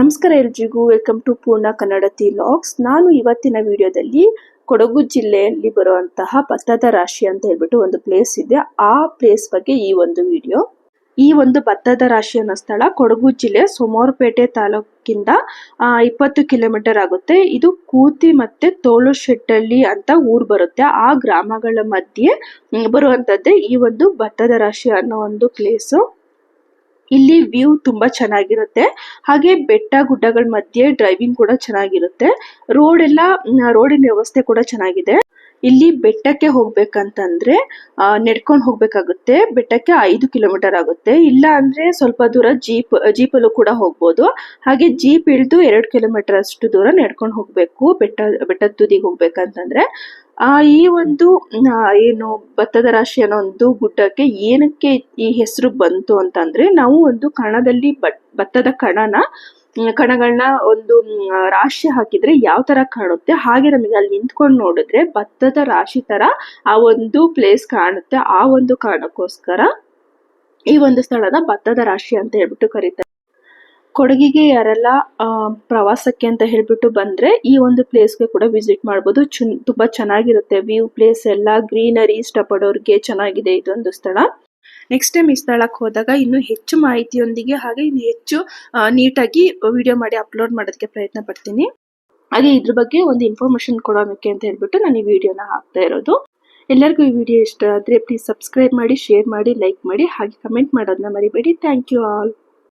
ನಮಸ್ಕಾರ ಎಲ್ರಿಗೂ. Welcome to ಪೂರ್ಣ ಕನ್ನಡತಿ ಲಾಗ್ಸ್ ನಾನು ಇವತ್ತಿನ ವಿಡಿಯೋದಲ್ಲಿ ಕೊಡಗು ಜಿಲ್ಲೆಯಲ್ಲಿ ಬರುವಂತಹ ಭತ್ತದ ರಾಶಿ ಅಂತ ಹೇಳ್ಬಿಟ್ಟು ಒಂದು ಪ್ಲೇಸ್ ಇದೆ. ಆ ಪ್ಲೇಸ್ ಬಗ್ಗೆ ಈ ಒಂದು ವಿಡಿಯೋ. ಈ ಒಂದು ಭತ್ತದ ರಾಶಿ ಅನ್ನೋ ಸ್ಥಳ ಕೊಡಗು ಜಿಲ್ಲೆ ಸೋಮವಾರಪೇಟೆ ತಾಲೂಕಿಂದ ಇಪ್ಪತ್ತು ಕಿಲೋಮೀಟರ್ ಆಗುತ್ತೆ. ಇದು ಕೂತಿ ಮತ್ತೆ ತೋಳು ಶೆಟ್ಟಳ್ಳಿ ಅಂತ ಊರು ಬರುತ್ತೆ. ಆ ಗ್ರಾಮಗಳ ಮಧ್ಯೆ ಬರುವಂಥದ್ದೇ ಈ ಒಂದು ಭತ್ತದ ರಾಶಿ ಅನ್ನೋ ಒಂದು ಪ್ಲೇಸು ಇಲ್ಲಿ ವ್ಯೂ ತುಂಬಾ ಚೆನ್ನಾಗಿರುತ್ತೆ. ಹಾಗೆ ಬೆಟ್ಟ ಗುಡ್ಡಗಳ ಮಧ್ಯೆ ಡ್ರೈವಿಂಗ್ ಕೂಡ ಚೆನ್ನಾಗಿರುತ್ತೆ. ರೋಡ್ ಎಲ್ಲ ರೋಡಿನ ವ್ಯವಸ್ಥೆ ಕೂಡ ಚೆನ್ನಾಗಿದೆ. ಇಲ್ಲಿ ಬೆಟ್ಟಕ್ಕೆ ಹೋಗ್ಬೇಕಂತಂದ್ರೆ ಆ, ನಡ್ಕೊಂಡು ಹೋಗ್ಬೇಕಾಗುತ್ತೆ. ಬೆಟ್ಟಕ್ಕೆ ಐದು ಕಿಲೋಮೀಟರ್ ಆಗುತ್ತೆ. ಇಲ್ಲ ಅಂದ್ರೆ ಸ್ವಲ್ಪ ದೂರ ಜೀಪ್ ಜೀಪಲ್ಲೂ ಕೂಡ ಹೋಗ್ಬೋದು. ಹಾಗೆ ಜೀಪ್ ಇಳಿದು ಎರಡು ಕಿಲೋಮೀಟರ್ ಅಷ್ಟು ದೂರ ನಡ್ಕೊಂಡು ಹೋಗ್ಬೇಕು. ಬೆಟ್ಟ ಬೆಟ್ಟದ ತುದಿಗೆ ಹೋಗ್ಬೇಕಂತಂದ್ರೆ. ಆ ಈ ಒಂದು ಏನು ಭತ್ತದ ರಾಶಿ ಅನ್ನೋ ಒಂದು ಗುಡ್ಡಕ್ಕೆ ಏನಕ್ಕೆ ಈ ಹೆಸರು ಬಂತು ಅಂತಂದ್ರೆ ನಾವು ಒಂದು ಕಣದಲ್ಲಿ ಭತ್ತದ ಕಣನ ಕಣಗಳನ್ನ ಒಂದು ರಾಶಿ ಹಾಕಿದ್ರೆ ಯಾವ ತರ ಕಾಣುತ್ತೆ? ಹಾಗೆ ನಮಗೆ ಅಲ್ಲಿ ನಿಂತ್ಕೊಂಡು ನೋಡಿದ್ರೆ ಭತ್ತದ ರಾಶಿ ತರ ಆ ಒಂದು ಪ್ಲೇಸ್ ಕಾಣುತ್ತೆ. ಆ ಒಂದು ಕಾರಣಕ್ಕೋಸ್ಕರ ಈ ಒಂದು ಸ್ಥಳನ ಭತ್ತದ ರಾಶಿ ಅಂತ ಹೇಳ್ಬಿಟ್ಟು ಕರೀತಾರೆ. ಕೊಡಗಿಗೆ ಯಾರೆಲ್ಲ ಪ್ರವಾಸಕ್ಕೆ ಅಂತ ಹೇಳ್ಬಿಟ್ಟು ಬಂದ್ರೆ ಈ ಒಂದು ಪ್ಲೇಸ್ಗೆ ಕೂಡ ವಿಸಿಟ್ ಮಾಡ್ಬೋದು. ಚುನ್, ತುಂಬಾ ಚೆನ್ನಾಗಿರುತ್ತೆ. ವ್ಯೂ ಪ್ಲೇಸ್ ಎಲ್ಲ ಗ್ರೀನರಿ ಇಷ್ಟಪಡೋರಿಗೆ ಚೆನ್ನಾಗಿದೆ ಇದೊಂದು ಸ್ಥಳ. ನೆಕ್ಸ್ಟ್ ಟೈಮ್ ಈ ಸ್ಥಳಕ್ಕೆ ಹೋದಾಗ ಇನ್ನು ಹೆಚ್ಚು ಮಾಹಿತಿಯೊಂದಿಗೆ ಹಾಗೆ ಇನ್ನು ಹೆಚ್ಚು ನೀಟಾಗಿ ವಿಡಿಯೋ ಮಾಡಿ ಅಪ್ಲೋಡ್ ಮಾಡೋದಕ್ಕೆ ಪ್ರಯತ್ನ ಪಡ್ತೀನಿ. ಹಾಗೆ ಇದ್ರ ಬಗ್ಗೆ ಒಂದು ಇನ್ಫಾರ್ಮೇಶನ್ ಕೊಡೋದಕ್ಕೆ ಅಂತ ಹೇಳ್ಬಿಟ್ಟು ನಾನು ಈ ವಿಡಿಯೋನ ಹಾಕ್ತಾ ಇರೋದು. ಎಲ್ಲರಿಗೂ ಈ ವಿಡಿಯೋ ಇಷ್ಟ ಆದರೆ ಪ್ಲೀಸ್ ಸಬ್ಸ್ಕ್ರೈಬ್ ಮಾಡಿ ಶೇರ್ ಮಾಡಿ ಲೈಕ್ ಮಾಡಿ, ಹಾಗೆ ಕಮೆಂಟ್ ಮಾಡೋದನ್ನ ಮರಿಬೇಡಿ. Thank you all